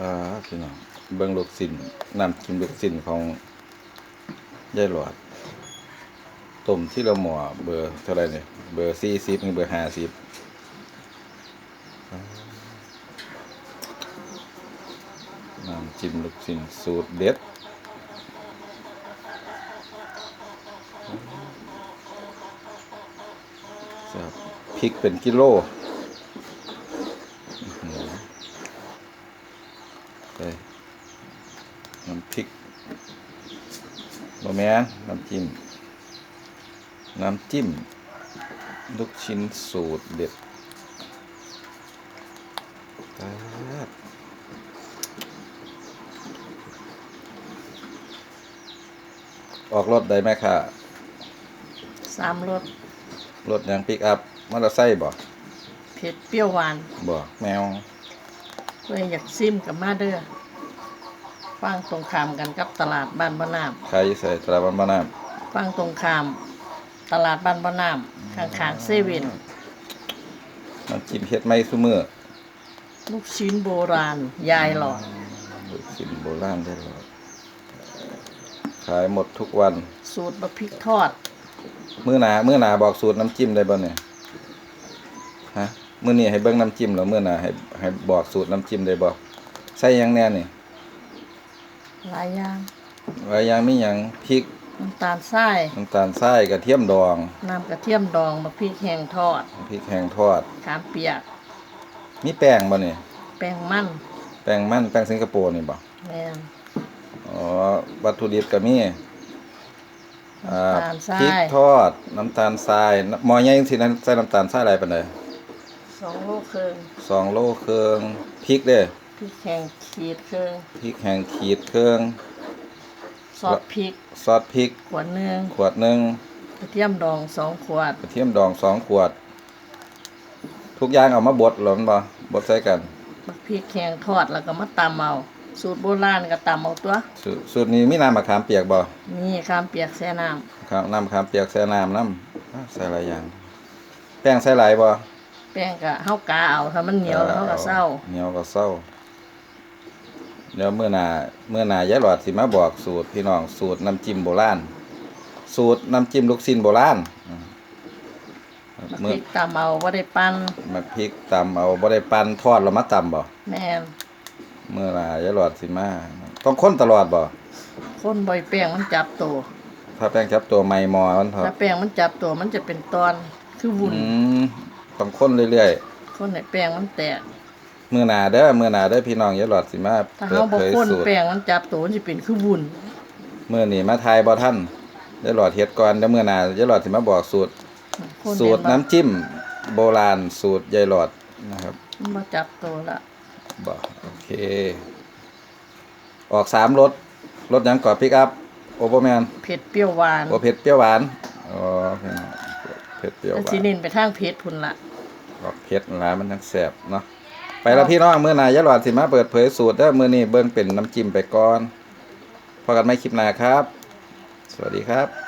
อ่าพี่น้องเบิ่งลูกสินน้ำจิ้มลูกสินของยายหลอดต้มที่เราหมอเบอร์เท่าไรเนี่ยเบอร์สี่สิบนี่เบอร์ห้าสิบน้ำจิ้มลูกสิ้นสูตรเด็ดพริกเป็นกิโล ไปน้ำพริกบะแมนน้ำจิ้ม น้ำจิ้ม ลูกชิ้นสูตรเด็ดตาดออกรถได้ไหมค่ะ สามรสรถยังปิกอัพมอเตอร์ไซค์บ่เผ็ดเปรี้ยวหวานบ่แมว เพื่ออยากซิมกับมาเด้อฟังตรงข้ามกันกับตลาดบ้านบ่น้ใครใส่ตราบันบ้านน้ำฟังตรงข้าม ตลาดบ้านบ่น้ำข้างๆเซเว่นำน้ำจิ้มเฮ็ดไม่ซุมือลูกชิ้นโบราณ ยายหลอดลูกชิ้นโบราณได้หรอขายหมดทุกวัน สูตรบะพริกทอด มื้อหนามื้อหนาบอกสูตรน้ำจิ้มได้บ่เนี่ยฮะ มื้อนี้ให้เบิ่งน้ำจิ้มแล้วมื้อหนาให้ให้บอกสูตรน้ำจิ้มได้บ่ใส่หยังแน่นี่หลายอย่างไว้หยังมีหยังพริกน้ำตาลทรายน้ำตาลทรายกระเทียมดองน้ำกระเทียมดองบะพริกแห้งทอดพริกแห้งทอดขามเปียกมีแป้งบ่นี่แป้งมันแป้งมันแป้งสิงคโปร์นี่บ่แม่นอ๋อวัตถุดิบก็มีอ่าน้ำตาลทราพริกยทอดน้ำตาลทรายน้ำหม้อใหญ่จังซี่นั้นใส่น้ำตาลทรายหลายปานใด สองโลครึ่งสองโลครึ่งพริกเด้อพริกแห้งขีดครึ่งพริกแห้งขีดครึ่งซอสพริกซอสพริก ขวดหนึงขวดหนึ่งกระเทียมดองสองขวดกระเทียมดองสองขวด ทุกอย่างเอามาบดหรอมันบ่บดใส่กันบักพริกแข็งทอดแล้วก็มาตำเอาสูตรโบราณก็ตำเอาตัวสูสูตรนี้มีน้ำมะขามเปียกบ่นี่ข้ามเปียกแช่น้ครับน้ำมะขามเปียกใส่น้ำน้ำอ้าวใส่หลายอย่าง แป้งใส่หลายบ่ำแป้งก็เฮากาเอาถ้ามันเหนียวแล้วเฮาก็เศร้าเหนียวก็เศร้าเดี๋ยวเมื่อหนาเมื่อหนายายหลอดสิมาบอกสูตรพี่น้องสูตรน้ำจิ้มโบราณสูตรน้ำจิ้มลูกชิ้นโบราณอืมบักเมื่พอริกตำเอาบ่ได้ปั้นมาพริกตำเอาบ่ได้ปั่นทอดแล้วมาตำบ่แม่นเมื่อไหรยายหลอดสิมาต้องค้นตลอดบ่คนบ่อยแป้งมันจับตัวถ้าแป้งจับตัวไม่มอมันเถอะถ้าแป้งมันจับตัวมันจะเป็นตอนคือวุ่นอืม ต้องค้นเรื่อยคนให้แป้งมันแตก ๆมื้อหน้าเด้อมื้อหน้าเด้อพี่น้องยายหลอดสิมาถ้าเปิเฮาดบ่เผยคนสูตรแป้งมันจับตัวมันสิเป็นคือวุ่นมื้อนี้มาทายบ่ทันยายหลอดเฮ็ดก่อนเดี๋ยวมื้อหน้ายายหลอดสิมาบอกสูตร คนสูตรน้ำจิ้มโบราณสูตรยายหลอดนะครับ มันบ่จับตัวละบ่โอเค ออกสามรสรสหยังก่อปิกอัพ โอเปอร์แมน เผ็ดเปรี้ยวหวานโอเผ็ดเปรี้ยวหวาน อ๋อพี่น้องเผ็ดเปรี้ยวหแล้ววาสินเน้นไปทางเผ็ดพุ่นละ ออกเผ็ดหลายมันทั้งแสบเนาะไปแล้วพี่น้องมื้อหน้ายายหลอดสิมาเปิดเผยสูตรเด้อมื้อนี้เบิ่งเป็นน้ำจิ้มไปก่อนพอกันใหม่คลิปหน้าครับ สวัสดีครับ